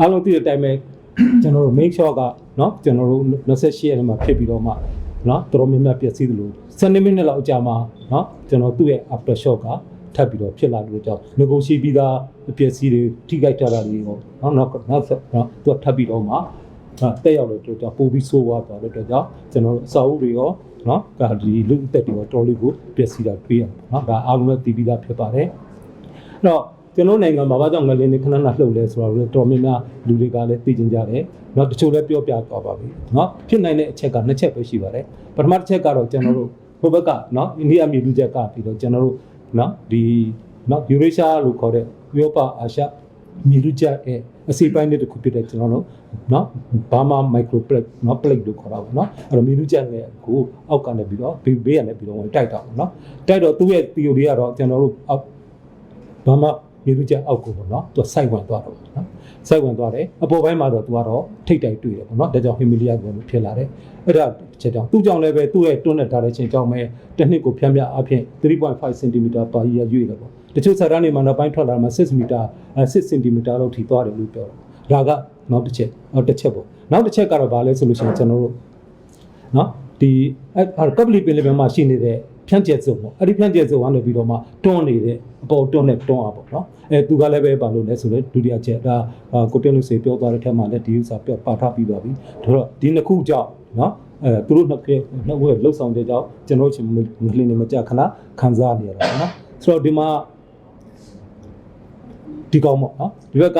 အားလုံးသိတဲ့အတိုင်းပဲကျွန်တော်တို့ make sure ကเนาะကျွန်တော်တို့28ရက်နေ့မှာဖြစ်ပြီးတော့မှเนาะတော်တော်များများပြည့်စည်သလို7မိနစ်လောက်အကြာမှာเนาะကျွန်တော်သူ့ရဲ့ after shock ကထပ်ပြီးတော့ဖြစ်လာလို့ကြောင့်ငကိုရှိပြီးသားအပျက်စီးတွေထိခိုက်ကြတာတွေပေါ့เนาะနောက်နောက်ဆက်เนาะသူကထပ်ပြီးတော့မှအဲတက်ရောက်လို့တော့ကြောင့်ပို့ပြီးဆိုးသွားတော့လို့တော့ကြောင့်ကျွန်တော်တို့အစာအုပ်တွေရောเนาะဒါဒီလူအသက်တွေရောတော်လေးကိုပျက်စီးတာတွေ့ရပါเนาะဒါအားလုံးလည်းသိပြီးသားဖြစ်ပါတယ်အဲ့တော့ ကျွန်တော်နိုင်ငံမှာဘာကြောင့်ငလင်းနေခဏခဏလှုပ်လဲဆိုတာကိုတော်များများလူတွေကလည်းသိကျင်ကြတယ်။နောက်တချို့လည်းပြောပြသွားပါပြီ။နော်ဖြစ်နိုင်တဲ့အချက်ကနှစ်ချက်ပဲရှိပါတယ်။ပထမတစ်ချက်ကတော့ကျွန်တော်တို့ဟိုဘက်ကနော်အိန္ဒိယမြေလူချက်ကပြီးတော့ကျွန်တော်တို့နော်ဒီနော်ယူရေရှားလို့ခေါ်တဲ့ဥရောပအာရှမြေလူချက်ရဲ့အစီပိုင်းတစ်ခုဖြစ်တဲ့ကျွန်တော်တို့နော်ဘာမာမိုက်ခရိုပလက်နော်ပလက်လို့ခေါ်တာပေါ့နော်အဲ့တော့မြေလူချက်နဲ့ကိုအောက်ကနေပြီးတော့ဘေးဘေးကနေပြီးတော့ဝင်တိုက်တာပေါ့နော်တိုက်တော့သူ့ရဲ့ theory ကတော့ကျွန်တော်တို့ဘာမာ မြေလူကျအောက်ကိုပေါ့နော်သူကစိုက်ဝင်သွားတော့ပေါ့နော်စိုက်ဝင်သွားတယ်အပေါ်ပိုင်းမှာတော့သူကတော့ထိတ်တိုက်တွေ့တယ်ပေါ့နော်ဒါကြောင့်ဟီမီလီယာကိုဖြစ်လာတယ်အဲ့ဒါတစ်ချက်ကြောင့်သူ့ကြောင့်လည်းပဲသူ့ရဲ့တွန်းတဲ့ဒါရိုက်ရှင်ကြောင့်ပဲတစ်နှစ်ကိုဖြန်းပြအဖြစ်3.5 cm ပါရီရရွေ့တယ်ပေါ့တချို့စာတန်းတွေမှာနောက်ပိုင်းထွက်လာမှာ6 m 6 cm လောက်ထိသွားတယ်လို့ပြောတယ်ဒါကနောက်တစ်ချက်နောက်တစ်ချက်ပေါ့နောက်တစ်ချက်ကတော့ဗာလဲဆိုလို့ရှိရင်ကျွန်တော်တို့နော်ဒီအဲ့ကပလီပင်လေဘယ်မှာရှိနေတဲ့ ဖြန့်ကျက်စုံပေါ့အဲ့ဒီဖြန့်ကျက်စုံကနေပြီးတော့မှတွန်းနေတဲ့အပေါ်တွန်းနဲ့တွန်းအောင်ပေါ့နော်အဲသူကလည်းပဲပါလို့လဲဆိုတော့ဒုတိယချက်ဒါကိုတင်လို့စေပြောသွားတဲ့ထက်မှလည်းဒီဥစ္စာပြပါထားပြီးပါပြီဒါတော့ဒီနှစ်ခုကြောင့်နော်အဲသူတို့နှစ်ခေနှစ်ဝက်လှုပ်ဆောင်တဲ့ကြောင့်ကျွန်တော်ချင်းမလင်းနေမကြခဏခံစားနေရတာပေါ့နော်ဆိုတော့ဒီမှာဒီကောင်ပေါ့နော်ဒီဘက်က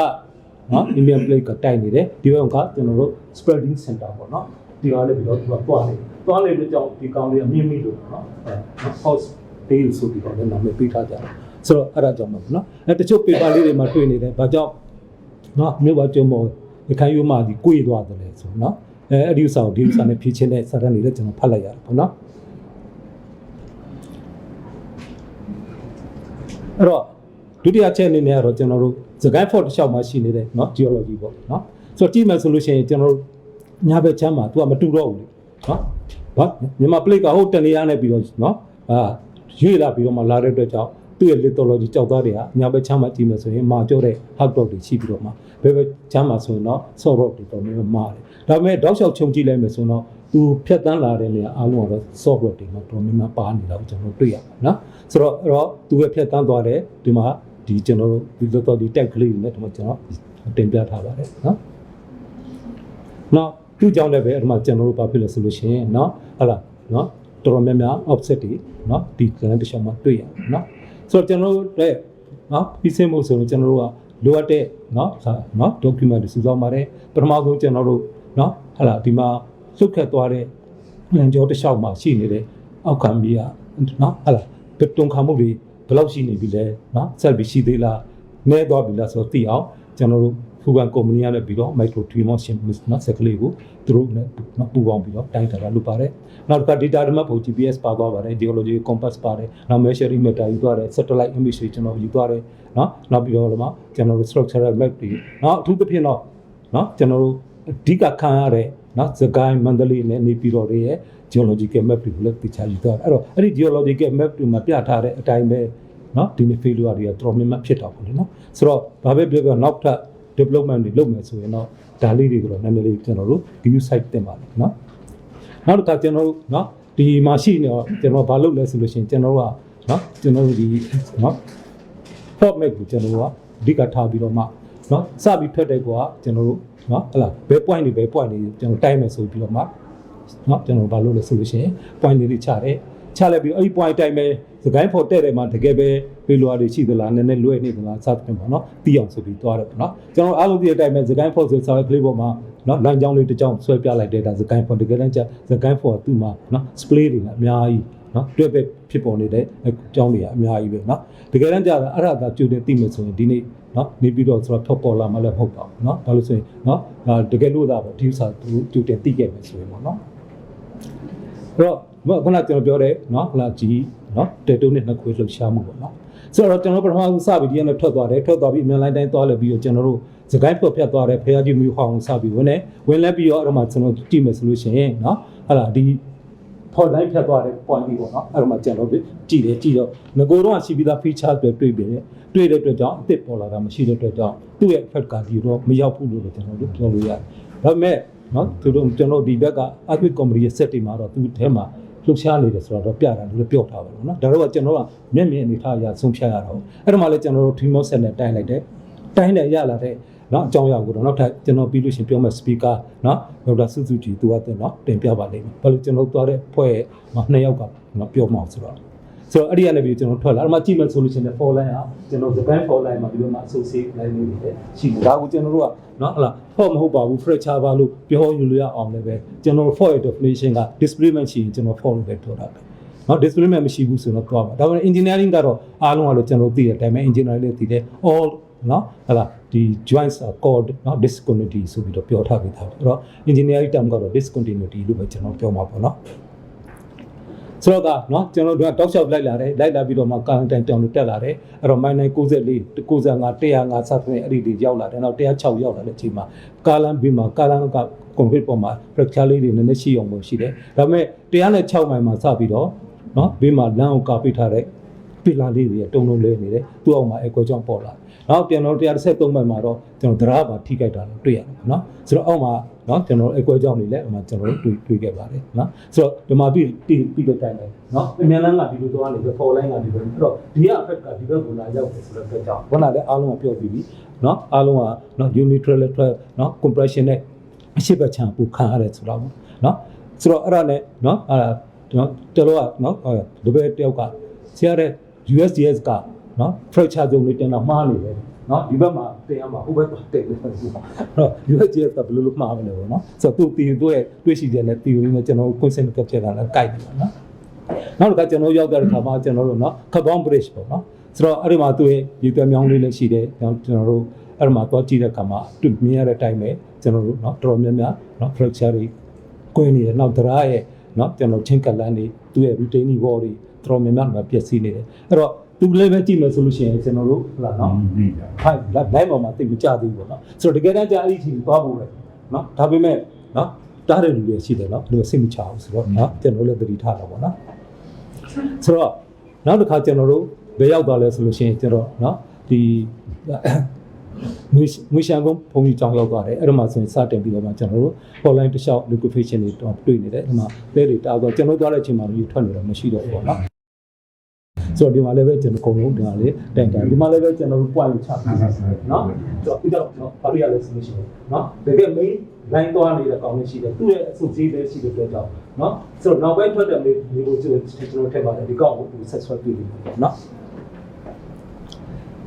နော် Indian plate ကတိုက်နေတယ်ဒီဘက်ကကျွန်တော်တို့ spreading center ပေါ့နော် ဒီကားလေးပြီးတော့သူကသွားနေသွားနေလို့ကြောင့်ဒီကောင်လေးအမြင့်မိလို့ပေါ့နော်အဲ house deal ဆိုပြီးတော့လည်းနာမည်ပေးထားကြတယ်ဆိုတော့အဲ့ဒါကြောင့်ပါပေါ့နော်အဲတချို့ paper လေးတွေမှာတွေ့နေတယ်ဘာကြောင့်နော်မြို့ပါကျုံမောရခိုင်ယူမှာဒီကိုွေသွားတယ်လေဆိုနော်အဲအဲ့ဒီဥစ္စာကိုဒီဥစ္စာနဲ့ဖြည့်ချင်းတဲ့စာတမ်းတွေလည်းကျွန်တော်ဖတ်လိုက်ရတယ်ပေါ့နော်အဲ့တော့ဒုတိယချက်အနေနဲ့ကတော့ကျွန်တော်တို့စကိုင်းဖော့တစ်လျှောက်မှာရှိနေတဲ့เนาะ geology ပေါ့เนาะဆိုတော့ကြည့်မယ်ဆိုလို့ရှိရင်ကျွန်တော်တို့ ညာဘက်ချမ်းမှာ तू ကမတူတော့ဘူးလေနော်ဘာမြန်မာ plate ကဟုတ်တနေရနဲ့ပြီးတော့နော်အာရွေ့လာပြီးတော့မှလာတဲ့အတွက်ကြောင့်သူ့ရဲ့ lithology ကြောက်သားတွေကညာဘက်ချမ်းမှာကြည့်မယ်ဆိုရင်မာကြောတဲ့ hard rock တွေရှိပြီးတော့မှဘယ်ဘက်ချမ်းမှာဆိုရင်တော့ soft rock တွေတော့မျိုးမာတယ်ဒါပေမဲ့တောက်လျှောက်ခြုံကြည့်လိုက်မယ်ဆိုတော့သူဖြတ်တန်းလာတဲ့နေရာအားလုံးကတော့ soft rock တွေမှာတော်များများပါနေတာကိုကျွန်တော်တွေ့ရပါနော်ဆိုတော့အဲ့တော့သူရဲ့ဖြတ်တန်းသွားတဲ့ဒီမှာဒီကျွန်တော်တို့ဒီ lithology tag ကလေးတွေနဲ့ဒီမှာကျွန်တော်တင်ပြထားပါတယ်နော်နောက် သူ့ကြောင့်လည်းပဲအဲ့ဒီမှာကျွန်တော်တို့ဘာဖြစ်လဲဆိုလို့ရှိရင်เนาะဟုတ်လားเนาะတော်တော်များများ offset တွေเนาะဒီ client တစ်ချောင်းမှာတွေ့ရတယ်เนาะဆိုတော့ကျွန်တော်တို့ရဲ့เนาะပြီးစင်းမှုဆိုရင်ကျွန်တော်တို့ကလိုအပ်တဲ့เนาะเนาะ document တွေစုဆောင်းပါတယ်ပထမဆုံးကျွန်တော်တို့เนาะဟုတ်လားဒီမှာလှုပ်ခတ်သွားတဲ့လန်ကြောတစ်လျှောက်မှာရှိနေတဲ့အောက်ခံပြီးอ่ะเนาะဟုတ်လားဘယ်တုံခါမှုတွေဘယ်လောက်ရှိနေပြီလဲเนาะဆက်ပြီးရှိသေးလားနဲသွားပြီလားဆိုတော့သိအောင်ကျွန်တော်တို့ ဖူကန်ကုမ္ပဏီကလည်းပြီးတော့ micro tremor simulation နော်ဆက်ကလေးကိုသူတို့နဲ့နော်ပူပေါင်းပြီးတော့တိုင်းတာလုပ်ပါတယ်နောက်တစ်ခါ data ဓမ္မပုံ GPS ပါသွားပါတယ် geology compass ပါတယ်နောက် measuring meter ယူသွားတယ် satellite image တွေကျွန်တော်ယူသွားတယ်နော်နောက်ပြီးတော့လည်းမှကျွန်တော်တို့ structural map တွေနော်အထူးသဖြင့်တော့နော်ကျွန်တော်တို့အဓိကခံရတဲ့နော်သကိုင်းမန္တလေးနဲ့နေပြည်တော်တွေရဲ့ geological map တွေကိုလည်းသိချယူသွားတယ်အဲ့တော့အဲ့ဒီ geological map တွေမှာပြထားတဲ့အတိုင်းပဲနော်ဒီနေ့ failure တွေကတော်တော်များများဖြစ်တော့ဘူးလေနော်ဆိုတော့ဘာပဲပြောပြောနောက်ထပ် development တွေလုပ်မယ်ဆိုရင်တော့ဒါလေးတွေကိုတော့နည်းနည်းလေးကျွန်တော်တို့ view site တင်ပါလိမ့်နော်နောက်တစ်ခါကျွန်တော်တို့နော်ဒီမှာရှိနေတော့ကျွန်တော်ဘာလုပ်လဲဆိုလို့ရှိရင်ကျွန်တော်တို့ကနော်ကျွန်တော်တို့ဒီနော် format ကိုကျွန်တော်တို့ကအဓိကထားပြီးတော့မှနော်စပြီးထွက်တဲ့ကွာကျွန်တော်တို့နော်ဟလာဘယ် point တွေဘယ် point တွေကျွန်တော်တိုင်းမယ်ဆိုပြီးတော့မှနော်ကျွန်တော်ဘာလုပ်လဲဆိုလို့ရှိရင် point တွေချတယ် ချလိုက်ပြီးအဲ့ဒီ point တိုင်းပဲစကိုင်းဖို့တဲ့တယ်မှာတကယ်ပဲဖေးလွားတွေရှိသလားနည်းနည်းလွဲနေသလားစသဖြင့်ပေါ့နော်တီးအောင်ဆိုပြီးသွားတယ်ပေါ့နော်ကျွန်တော်အားလုံးဒီအတိုင်းပဲစကိုင်းဖို့ဆိုစာကလေးပေါ်မှာနော်လမ်းကြောင်းလေးတစ်ကြောင်းဆွဲပြလိုက်တဲ့ဒါစကိုင်းဖို့တကယ်တမ်းကျစကိုင်းဖို့ကသူ့မှာနော် display တွေကအများကြီးနော်တွေ့ပဲဖြစ်ပေါ်နေတဲ့အကြောင်းတွေကအများကြီးပဲနော်တကယ်တမ်းကျတော့အဲ့ဒါသာကြိုတင်သိမယ်ဆိုရင်ဒီနေ့နော်နေပြီးတော့ဆိုတော့ထောက်ပေါ်လာမှလည်းမဟုတ်ပါဘူးနော်ဘာလို့ဆိုရင်နော်ဒါတကယ်လို့သာပေါ့ဒီဥစ္စာသူကြိုတင်သိခဲ့မယ်ဆိုရင်ပေါ့နော်အဲ့တော့ ခုနကကျွန်တော်ပြောတဲ့နော်ဟလာကြီးနော်တေတုံးနဲ့နှစ်ခွေလှုပ်ရှားမှုပေါ့နော်ဆိုတော့ကျွန်တော်ပထမဆုံးစပြီးဒီကနေ့ထွက်သွားတယ်ထွက်သွားပြီးအမြန်လိုင်းတိုင်းသွားလဲပြီးတော့ကျွန်တော်တို့စကိုင်းပေါ်ဖြတ်သွားတယ်ဖရားကြီးမျိုးဟောင်းစပြီးဝင်နေဝင်လဲပြီးတော့အဲ့တော့မှကျွန်တော်ကြည့်မယ်ဆိုလို့ရှိရင်နော်ဟလာဒီဖော်လိုက်ဖြတ်သွားတဲ့ point ကြီးပေါ့နော်အဲ့တော့မှကျွန်တော်တို့ကြည့်တယ်ကြည့်တော့ငကိုတော့ရှိပြီးသား feature တွေတွေ့ပြီလေတွေ့တဲ့အတွက်ကြောင့်အစ်စ်ပေါ်လာတာမရှိတဲ့အတွက်ကြောင့်သူ့ရဲ့ effect ကဒီတော့မရောက်ဘူးလို့ကျွန်တော်တို့ပြောလို့ရတယ်ဒါပေမဲ့နော်သူတို့ကျွန်တော်ဒီဘက်က earthquake comedy ရဲ့ set တွေမှာတော့သူ့ထဲမှာ လှုပ်ရှားနေတယ်ဆိုတော့ပြတာလို့ပြောထားပါတော့နော်ဒါတော့ကျွန်တော်ကမျက်မြင်အနေထားအရဆုံးဖြတ်ရတာဟုတ်အဲ့တော့မှလည်းကျွန်တော်တို့ team set နဲ့တိုင်လိုက်တယ်တိုင်တယ်ရလာတဲ့เนาะအကြောင်းအရာကိုတော့နောက်ထပ်ကျွန်တော်ပြီးလို့ရှရင်ပြောမဲ့ speaker เนาะဒေါက်တာစုစုကြည်သူကတဲ့เนาะတင်ပြပါလိမ့်မယ်ဘာလို့ကျွန်တော်သွားတဲ့ဖွဲ့မှာနှစ်ယောက်ကเนาะပြောမှအောင်ဆိုတော့ ဆိုတော့အဲ့ဒီကနေပြီးကျွန်တော်ထွက်လာအဲ့မှာကြည့်မယ်ဆိုလို့ရှိရင် for line ကကျွန်တော် Japan for line မှာဒီလိုမှ associate line လေးတွေရှိတယ်ဒါကိုကျွန်တော်တို့ကနော်ဟလာ for မဟုတ်ပါဘူး fracture ပါလို့ပြောယူလို့ရအောင်လည်းပဲကျွန်တော် for definition က displacement ရှိရင်ကျွန်တော် for လို့လည်းပြောတာပဲနော် displacement မရှိဘူးဆိုတော့သွားပါဒါပေမဲ့ engineering ကတော့အားလုံးကလို့ကျွန်တော်သိတယ်ဒါပေမဲ့ engineering လည်းသိတယ် all နော်ဟလာဒီ joints are called နော် discontinuity ဆိုပြီးတော့ပြောထားပြီးသားအဲ့တော့ engineering term ကတော့ discontinuity လို့ပဲကျွန်တော်ပြောမှာပေါ့နော် ဆိုတော့ကနော်ကျွန်တော်တို့ကတောက်လျှောက်လိုက်လာတယ်လိုက်လာပြီးတော့မှကာလန်တိုင်တောင်လို့တက်လာတယ်အဲ့တော့မိုင်းနိုင်94 95 105စသဖြင့်အဲ့ဒီတွေရောက်လာတယ်နောက်106ရောက်လာတဲ့အချိန်မှာကာလန်ပြီးမှာကာလန်က concrete ပေါ်မှာ fracture လေးတွေနည်းနည်းရှိအောင်လို့ရှိတယ်ဒါပေမဲ့106မိုင်မှာစပြီးတော့နော်ဘေးမှာလမ်းကိုကာပိထားတဲ့ပီလာလေးတွေတုံတုံလေးနေတယ်သူ့အောင်မှာအကွက်ကြောင့်ပေါ်လာတယ်။နောက်ပြန်တော့133မိုင်မှာတော့ကျွန်တော်တရားပါထိခိုက်တာလည်းတွေ့ရတယ်နော်။ဆိုတော့အောက်မှာ နော်ကျွန်တော်အကွက်ကြောင့်နေလဲအမှကျွန်တော်တို့တွေ့တွေ့ခဲ့ပါတယ်နော်။ဆိုတော့ဒီမှာပြီးပြီးပြီးတဲ့တိုင်းပဲနော်။အမြန်လန်းကဒီလိုသွားနေပြီး for line ကဒီလိုအဲ့တော့ဒီက effect ကဒီဘက်ကိုလာရောက်တယ်ဆိုတော့အတွက်ကြောင့်ခုနလည်းအားလုံးကပြောပြီးပြီနော်။အားလုံးကနော် unilateral နော် compression နဲ့အရှိတ်ချံပူခံရတယ်ဆိုတော့နော်။ဆိုတော့အဲ့ဒါနဲ့နော်အဲ့ဒါနော်တော်တော့နော်ဒီဘက်တယောက်ကဆရာတဲ့ USDS ကနော် fracture zone လေးတင်တော့မှားနေတယ် နော်ဒီဘက်မှာတင်ရမှာဟိုဘက်တင်နေတယ်ဆိုတော့အဲ့တော့ USDS ကဘယ်လိုလုပ်မှားမလဲပေါ့နော်ဆိုတော့သူတီတို့ရဲ့တွေးရှိတဲ့နဲ့ theory နဲ့ကျွန်တော် concept ကဖြစ်တာလည်းကြိုက်တယ်ပေါ့နော်နောက်တစ်ခါကျွန်တော်ရောက်တဲ့အခါမှာကျွန်တော်တို့နော် carbon bridge ပေါ့နော်ဆိုတော့အဲ့ဒီမှာသူ့ရဲ့ရေသွဲမြောင်းလေးလည်းရှိတယ်ကျွန်တော်တို့အဲ့ဒီမှာသွားကြည့်တဲ့အခါမှာသူမြင်ရတဲ့အတိုင်းပဲကျွန်တော်တို့နော်တော်တော်များများနော် fracture တွေကွင်းနေတယ်နောက်ဒရာရဲ့နော်ကျွန်တော်ချင်းကလန်းတွေသူ့ရဲ့ retaining wall တွေတော်တော်များများမှာပျက်စီးနေတယ်အဲ့တော့ သူလည်းပဲကြည့်မယ်ဆိုလို့ရှိရင်ကျွန်တော်တို့ဟလာနော်ဖိုင်လိုက်ပေါ်မှာတိတ်မကြသေးဘူးပေါ့နော်ဆိုတော့တကယ်တမ်းကြာအဲ့ဒီအချိန်သွားဖို့ပဲနော်ဒါပေမဲ့နော်တားတဲ့လူတွေရှိတယ်နော်လူစိတ်မချဘူးဆိုတော့နော်ကျွန်တော်လည်းသတိထားတာပေါ့နော်ဆိုတော့နောက်တစ်ခါကျွန်တော်တို့ဘယ်ရောက်သွားလဲဆိုလို့ရှိရင်ကျွန်တော်နော်ဒီငွေငွေရှန်ကုန်းဘုံကြီးကြောင်းရောက်သွားတယ်အဲ့တော့မှဆိုရင်စတင်ပြီးတော့မှကျွန်တော်တို့ online တစ်လျှောက် liquefaction တွေတော့တွေ့နေတယ်အဲ့မှာလဲတွေတာတော့ကျွန်တော်သွားတဲ့အချိန်မှာမြူထွက်နေတော့မရှိတော့ဘူးပေါ့နော် ဆိုတော့ဒီမှာလည်းပဲကျွန်တော်အကုန်လုံးဒီမှာလေးတိုင်တိုင်ဒီမှာလည်းပဲကျွန်တော်တို့ point ချပြီးနော်ဆိုတော့ပြီးတော့နော်ဘာလို့ရလဲဆိုလို့ရှိရင်နော်တကယ် main line သွားနေတဲ့ကောင်လေးရှိတယ်သူ့ရဲ့အစုစည်းလေးရှိတဲ့အတွက်ကြောင့်နော်ဆိုတော့နောက်ပိုင်းထွက်တဲ့မျိုးကိုကျွန်တော်ထည့်ပါတယ်ဒီကောင်ကို successful ပြုလို့ပေါ့နော်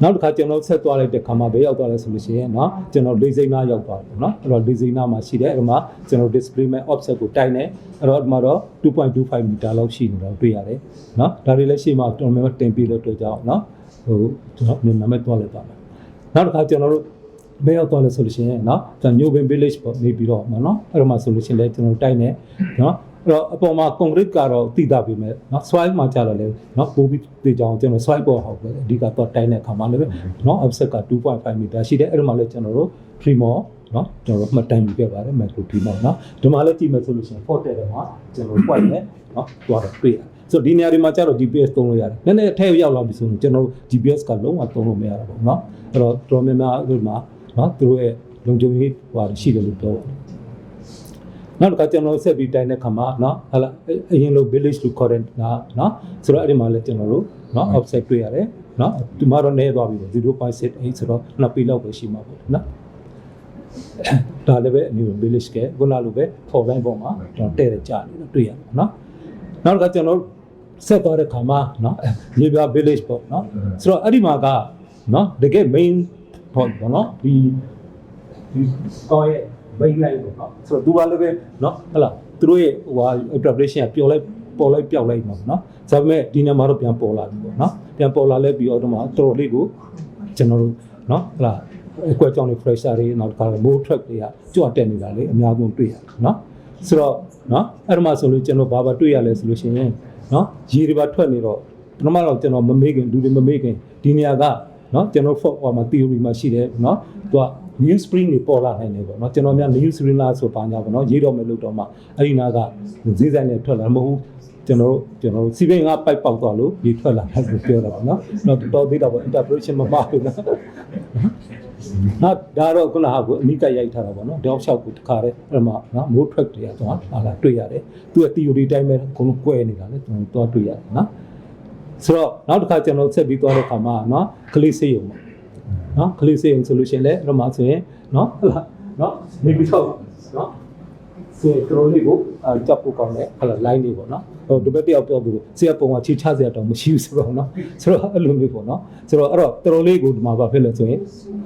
နောက်တစ်ခါကျွန်တော်ဆက်သွားလိုက်တဲ့ခါမှာဘယ်ရောက်သွားလဲဆိုလို့ရှိရင်เนาะကျွန်တော်လေးစိမ်းနာရောက်သွားတယ်เนาะအဲ့တော့လေးစိမ်းနာမှာရှိတယ်အဲ့ဒီမှာကျွန်တော် display မဲ့ offset ကိုတိုက်နေအဲ့တော့ဒီမှာတော့2.25မီတာလောက်ရှိနေတော့တွေ့ရတယ်เนาะဒါတွေလည်းရှိမှတော်တော်များများတင်ပြလို့တွေ့ကြအောင်เนาะဟိုကျွန်တော်မြန်မာမဲ့သွားလိုက်ပါမယ်နောက်တစ်ခါကျွန်တော်တို့ဘယ်ရောက်သွားလဲဆိုလို့ရှိရင်เนาะကျွန်တော် New Bin Village ပေါ့နေပြီးတော့เนาะအဲ့တော့မှဆိုလို့ရှိရင်လည်းကျွန်တော်တိုက်နေเนาะ အဲ့တော့အပေါ်မှာ concrete ကတော့တိတာပြီမဲ့เนาะ soil မှာကြာတော့လေเนาะပိုးပြီးတေချောင်းကျွန်တော် soil ပေါ်ဟောက်ပဲအဓိကတော့တိုင်းတဲ့အခါမှာလည်းเนาะ offset က2.5 meter ရှိတယ်အဲ့ဒီမှာလည်းကျွန်တော်တို့ Tremor เนาะကျွန်တော်တို့မှတ်တိုင်ယူခဲ့ပါတယ် micro Tremor เนาะဒီမှာလည်းကြည့်မယ်ဆိုလို့ရှိရင် forte တဲ့မှာကျွန်တော် point နဲ့เนาะသွားတော့တွေ့ရတယ်ဆိုတော့ဒီနေရာတွေမှာကျတော့ GPS သုံးလို့ရတယ်။နည်းနည်းအထက်ရောက်လာပြီဆိုရင်ကျွန်တော်တို့ GPS ကလုံးဝသုံးလို့မရတော့ဘူးเนาะ။အဲ့တော့တော်တော်များများအဲ့ဒီမှာเนาะသူတို့ရဲ့လုံခြုံရေးဟိုရှိတယ်လို့ပြောပါတယ်။ နောက်တစ်ခါကျွန်တော်ဆက်ပြီးတိုင်းတဲ့ခါမှာเนาะဟာလာအရင်လို village to current နာเนาะဆိုတော့အဲ့ဒီမှာလည်းကျွန်တော်တို့เนาะ offset တွေ့ရတယ်เนาะဒီမှာတော့နည်းသွားပြီ0.68ဆိုတော့နှစ်ปีလောက်ပဲရှိမှာပေါ့เนาะဒါလည်းပဲအမျိုး village ကခုနလိုပဲ for line ပေါ်မှာကျွန်တော်တဲ့တဲ့ကြာနေတော့တွေ့ရမှာเนาะနောက်တစ်ခါကျွန်တော်ဆက်သွားတဲ့ခါမှာเนาะမြေပြ village ပေါ့เนาะဆိုတော့အဲ့ဒီမှာကเนาะတကယ် main point ပေါ့เนาะဒီဒီကောရဲ့ main line ပေါ့เนาะဆိုတော့သူကလည်းပဲเนาะဟလာသူတို့ရဲ့ဟိုဟာ preparation ကပျော်လိုက်ပေါ်လိုက်ပျောက်လိုက်မှာပေါ့เนาะဒါပေမဲ့ဒီနေ့မှာတော့ပြန်ပေါ်လာပြီပေါ့เนาะပြန်ပေါ်လာလဲပြီးတော့တော့တော်တော်လေးကိုကျွန်တော်တို့เนาะဟလာအကွက်ကြောင့်လေ pressure တွေနောက်တစ်ခါ low track တွေကကြွတက်နေတာလေအများဆုံးတွေ့ရတယ်เนาะဆိုတော့เนาะအဲ့ဒါမှဆိုလို့ကျွန်တော်ဘာဘာတွေ့ရလဲဆိုလို့ရှိရင်เนาะရေတွေပါထွက်နေတော့ပထမတော့ကျွန်တော်မမေ့ခင်လူတွေမမေ့ခင်ဒီနေရာက เนาะကျွန်တော်ဟိုမှာ theory မှာရှိတယ်เนาะသူက new spring တွေပေါ်လာနိုင်တယ်ပေါ့နော်ကျွန်တော်များ new spring လားဆိုပါညာပေါ့နော်ရေးတော့မယ်လို့တော့မှအဲ့ဒီနာကဈေးဆိုင်နဲ့ထွက်လာမဟုတ်ကျွန်တော်တို့ကျွန်တော်တို့စီပင်ကပိုက်ပေါက်သွားလို့ရေးထွက်လာတယ်ဆိုပြောတာပေါ့နော်တော့တော်သေးတာပေါ့ interpretation မမှားဘူးနော်ဟာဒါတော့ခုနကကိုအမိကရိုက်ထားတာပေါ့နော်ဒေါက်လျှောက်ကိုတခါတည်းအဲ့မှာနော်မိုးထွက်တွေရသွားဟာလာတွေ့ရတယ်သူက theory တိုင်းပဲအကုန်လုံးကွဲနေတာလေကျွန်တော်တို့တွေ့ရတယ်နော်ဆိုတော့နောက်တစ်ခါကျွန်တော်ဆက်ပြီးသွားတဲ့ခါမှာနော်ကလေးစေးရုံပေါ့ နော်ကလေးစေးရုံဆိုလို့ရှိရင်လည်းအဲ့မှာဆိုရင်နော်ဟုတ်လားနော်နေပြီးတော့နော်ဆိုတော့လေးကိုအကြောက်ဖို့ကောင်းတယ်ဟုတ်လား line လေးပေါ့နော်ဟိုဒီဘက်တယောက်ပြောပြီးဆရာပုံကချီချစရာတောင်မရှိဘူးဆိုတော့နော်ဆိုတော့အဲ့လိုမျိုးပေါ့နော်ဆိုတော့အဲ့တော့တော်လေးကိုဒီမှာဘာဖြစ်လဲဆိုရင်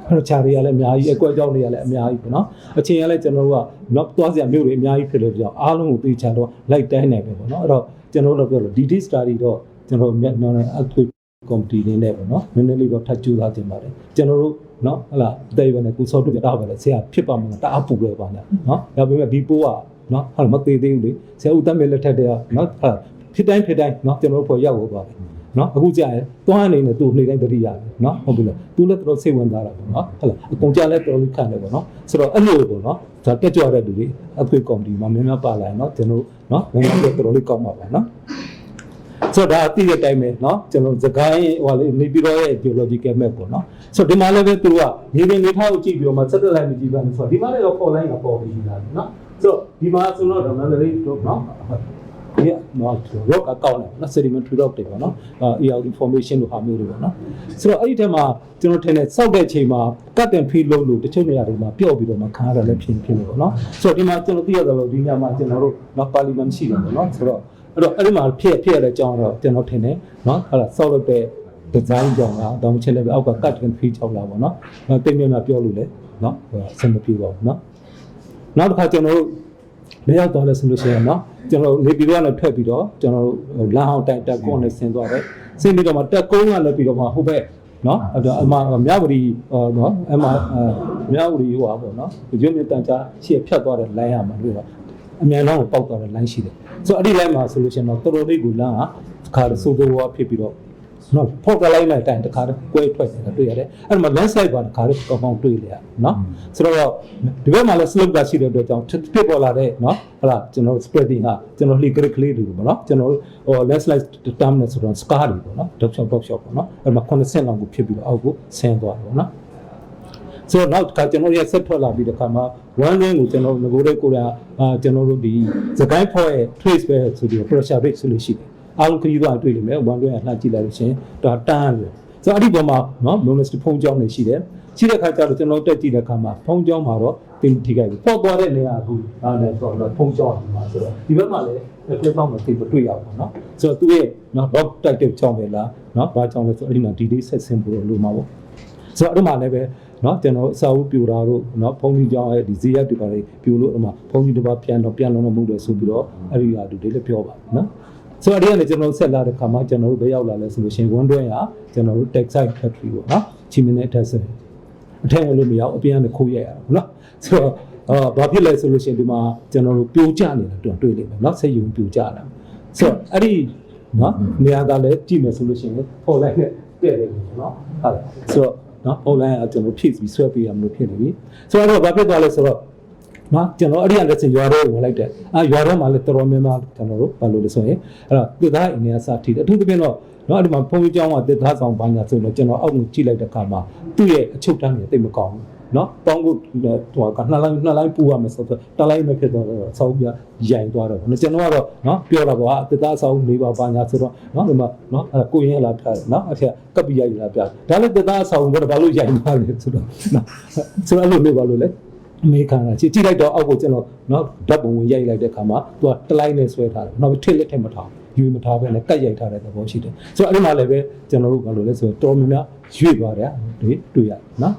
အဲ့တော့ခြာတွေကလည်းအများကြီးအကွက်ကြောင်းတွေကလည်းအများကြီးပေါ့နော်အချိန်ကလည်းကျွန်တော်တို့ကနော်သွားစရာမျိုးတွေအများကြီးဖြစ်လို့ကြောင့်အားလုံးကိုသိချတော့လိုက်တိုင်းနိုင်ပဲပေါ့နော်အဲ့တော့ကျွန်တော်တို့ပြောလို့ DD study တော့ကျွန်တော်မျက်နှာနဲ့အသွေး ကော်မတီနေနဲ့ပေါ့နော်နည်းနည်းလေးတော့ထပ်ကြိုးစားတင်ပါတယ်ကျွန်တော်တို့နော်ဟလာအသေးပဲနဲ့ကိုစောတူပြတာပဲလေဆရာဖြစ်ပါမလားတအားပူလဲပါနဲ့နော်ဒါပေမဲ့ဒီပိုးကနော်ဟာမသေးသေးဘူးလေဆရာဦးတမ်းမဲ့လက်ထက်တည်းကနော်ဟာဖြစ်တိုင်းဖြစ်တိုင်းနော်ကျွန်တော်တို့ဖော်ရောက်သွားတယ်နော်အခုကြာရင်သွားအနေနဲ့သူ့နှိမ့်တိုင်းတတိရတယ်နော်ဟုတ်ပြီလားသူလည်းတော်တော်စိတ်ဝင်စားတာပေါ့နော်ဟုတ်လားအကုန်ကြလည်းတော်တော်ခံတယ်ပေါ့နော်ဆိုတော့အဲ့လိုပေါ့နော်ဒါတက်ကြွတဲ့လူတွေအသွေးကော်မတီမှာများများပါလာရင်နော်ကျွန်တော်နော်နိုင်ငံတော်တော်တော်လေးကောင်းပါပါနော် ဆိုတော့ဒါအသိတဲ့အတိုင်းပဲเนาะကျွန်တော်စကိုင်းဟိုလေနေပြည်တော်ရဲ့ geological map ပေါ့เนาะဆိုတော့ဒီမှာလည်းပဲသူကမြေပြင်နေထားကိုကြည့်ပြီးတော့မှ satellite မကြည့်ပါနဲ့ဆိုတော့ဒီမှာလည်းတော့ပေါ်လိုင်းကပေါ်ပြီးလာတယ်เนาะဆိုတော့ဒီမှာဆိုတော့တော့လည်းလေးတော့เนาะဒီနော် rock account နဲ့နော် sedimentary rock တွေပေါ့နော်အာ ERD formation လို့ဟာမျိုးတွေပေါ့နော်ဆိုတော့အဲ့ဒီထက်မှာကျွန်တော်ထင်တယ်စောက်တဲ့ချိန်မှာ cut and fill လုပ်လို့တချို့နေရာတွေမှာပျော့ပြီးတော့မှခါရလည်းဖြစ်ဖြစ်လို့ပေါ့နော်ဆိုတော့ဒီမှာကျွန်တော်သိရတယ်လို့ဒီညမှာကျွန်တော်တို့နော် parliament ရှိတယ်ပေါ့နော်ဆိုတော့ အဲ့တော့အဲ့ဒီမှာဖြစ်ဖြစ်ရတဲ့အကြောင်းတော့ကျွန်တော်ထင်တယ်နော်ဟုတ်လား solve လုပ်တဲ့ design ကြောင့်လားတောင်းချက်လည်းပဲအောက်က cut and free ချောက်လာပေါ့နော်။ပြင်ပြမှာပြောလို့လေနော်အဆင်မပြေပါဘူးနော်။နောက်တစ်ခါကျွန်တော်တို့မရောက်သွားလဲဆိုလို့ရှိရင်နော်ကျွန်တော်နေပြည်တော်ကနေထွက်ပြီးတော့ကျွန်တော်တို့လမ်းအောင်တိုက်တက်ကုန်းနဲ့ဆင်းသွားတယ်။ဆင်းပြီးတော့မှတက်ကုန်းကလည်းပြီးတော့မှဟိုဘက်နော်အဲ့တော့အမမြဝတီနော်အမမြဝတီဟိုပါပေါ့နော်ကျွန်းမြတန်ချာရှေ့ဖြတ်သွားတဲ့လိုင်းရမှာတွေ့ပါ အမြန်တော့ပေါက်သွားတဲ့လမ်းရှိတယ်ဆိုတော့အဲ့ဒီလမ်းမှာဆိုလို့ရှိရင်တော့တော်တော်လေးကိုလမ်းကခါဆိုးဆိုးဝါးဖြစ်ပြီးတော့နော်ဖောက်ကလိုက်လိုက်တိုင်တခါတော့ကွဲထွက်နေတာတွေ့ရတယ်အဲ့မှာ landslide ပါတခါတော့ကောင်းကောင်းတွေ့လေရနော်ဆိုတော့ဒီဘက်မှာလည်း slope ကရှိတဲ့အတွက်ကြောင့်ဖြစ်ပေါ်လာတဲ့နော်ဟလာကျွန်တော် spreading ဟာကျွန်တော် leak ကလေးတွေပေါ့နော်ကျွန်တော်ဟို landslide term နဲ့ဆိုတော့ scar တွေပေါ့နော် drop shot drop shot ပေါ့နော်အဲ့မှာ90လောက်ကိုဖြစ်ပြီးတော့အောက်ကိုဆင်းသွားတယ်ပေါ့နော် ဆိုတော့နောက်ကကျွန်တော်ရဲ့ဆက်ထွက်လာပြီးတဲ့ခါမှာ one lane ကိုကျွန်တော်ငကိုတဲ့ကိုယ်ကအာကျွန်တော်တို့ဒီစကိုင်းဖော့ရဲ့ trace ပဲဆိုပြီး pressure rate ဆိုလို့ရှိတယ်အားလုံးခရီးသွားတွေ့လိမ့်မယ် one lane ကလှမ်းကြည့်လိုက်လို့ရှင်ဒါတန်းတယ်ဆိုတော့အဲ့ဒီပုံမှာနော် monastery ဖုံးကျောင်းနေရှိတယ်ရှိတဲ့ခါကျတော့ကျွန်တော်တက်ကြည့်တဲ့ခါမှာဖုံးကျောင်းမှာတော့တင်ထိခိုက်ပြီပေါ့သွားတဲ့နေရာကူဒါနဲ့ဆိုတော့ဖုံးကျောင်းဒီမှာဆိုတော့ဒီဘက်မှာလည်းတစ်ပေါက်မသိမတွေ့ရဘူးเนาะဆိုတော့သူရဲ့နော် rock type ကျောင်းပဲလားเนาะဘာကျောင်းလဲဆိုတော့အဲ့ဒီမှာ delay set ဆင်းဖို့လို့မှာပေါ့ဆိုတော့အဲ့ဒီမှာလည်းပဲ နော်ကျွန်တော်အစာအုပ်ပြိုတာတို့နော်ဘုံကြီးကြောင့်အဲဒီဈေးရက်တွေပါလေပြိုလို့အမှဘုံကြီးတစ်ပါးပြန်တော့ပြန်လုံးတော့မှုတယ်ဆိုပြီးတော့အဲ့ဒီဟာသူလေးလည်းပြောပါနော်ဆိုတော့ဒီကနေကျွန်တော်ဆက်လာတဲ့ခါမှာကျွန်တော်တို့ဘယ်ရောက်လာလဲဆိုလို့ရှင်ဝန်တွင်းကကျွန်တော်တို့ Textile Factory ပေါ့နော်ချီမင်းနဲ့ Textile အထက်လို့မရအောင်အပြန်နဲ့ခိုးရရအောင်နော်ဆိုတော့အာဘာဖြစ်လဲဆိုလို့ရှင်ဒီမှာကျွန်တော်တို့ပြိုကျနေတာတွေ့တွေ့လိမ့်မယ်နော်ဆက်ယူပြိုကျတာဆိုတော့အဲ့ဒီနော်နေရာကလည်းကြည့်မယ်ဆိုလို့ရှင်ပေါ်လိုက်နဲ့တဲ့တယ်နော်ဟုတ်လားဆိုတော့ နော် online အကျွန်တော်ဖြည့်ပြီးဆွဲပေးရမလို့ဖြစ်နေပြီဆိုတော့ဘာဖြစ်သွားလဲဆိုတော့နော်ကျွန်တော်အဲ့ဒီကလက်စရွာထဲဝင်လိုက်တယ်အာရွာထဲမှာလည်းတော်တော်များများကျွန်တော်တို့ဘာလို့လဲဆိုရင်အဲ့တော့တစ်သားအိမ်ကစထိတယ်အထူးသဖြင့်တော့နော်အဲ့ဒီမှာဘုံကြီးကျောင်းကတစ်သားဆောင်ပိုင်းကဆိုတော့ကျွန်တော်အောက်ကိုကြည့်လိုက်တဲ့အခါမှာသူ့ရဲ့အချုပ်တန်းကြီးတိတ်မကောင်းဘူး နော်ပေါင်းကိုဟိုကနှစ်လိုင်းနှစ်လိုင်းပူရမယ်ဆိုတော့တလိုင်းမဖြစ်တော့ဆောင်းပြရိုင်သွားတော့ကျွန်တော်ကတော့နော်ပြောတာပေါ့အတစ်သားဆောင်နေပါပါညာဆိုတော့နော်ဒီမှာနော်အဲ့ကိုရင်လာပြတယ်နော်အဲ့ကပ်ပြီးရိုက်လာပြတယ်ဒါလည်းတစ်သားဆောင်တော့ဘာလို့ရိုင်သွားလဲဆိုတော့နော်ဆိုတော့အဲ့လိုမျိုးပါလို့လေအမေခံတာကြည့်ကြည့်လိုက်တော့အောက်ကိုကျွန်တော်နော်ဓာတ်ပုံဝင်ရိုက်လိုက်တဲ့ခါမှာသူကတလိုက်နဲ့ဆွဲထားတယ်နောက်ပြီးထစ်လက်ထက်မထားယူမထားပဲနဲ့ကတ်ရိုက်ထားတဲ့သဘောရှိတယ်ဆိုတော့အဲ့ဒီမှာလည်းပဲကျွန်တော်တို့ဘာလို့လဲဆိုတော့တော်များများရွေ့သွားတယ်ဒီတွေ့ရတယ်နော်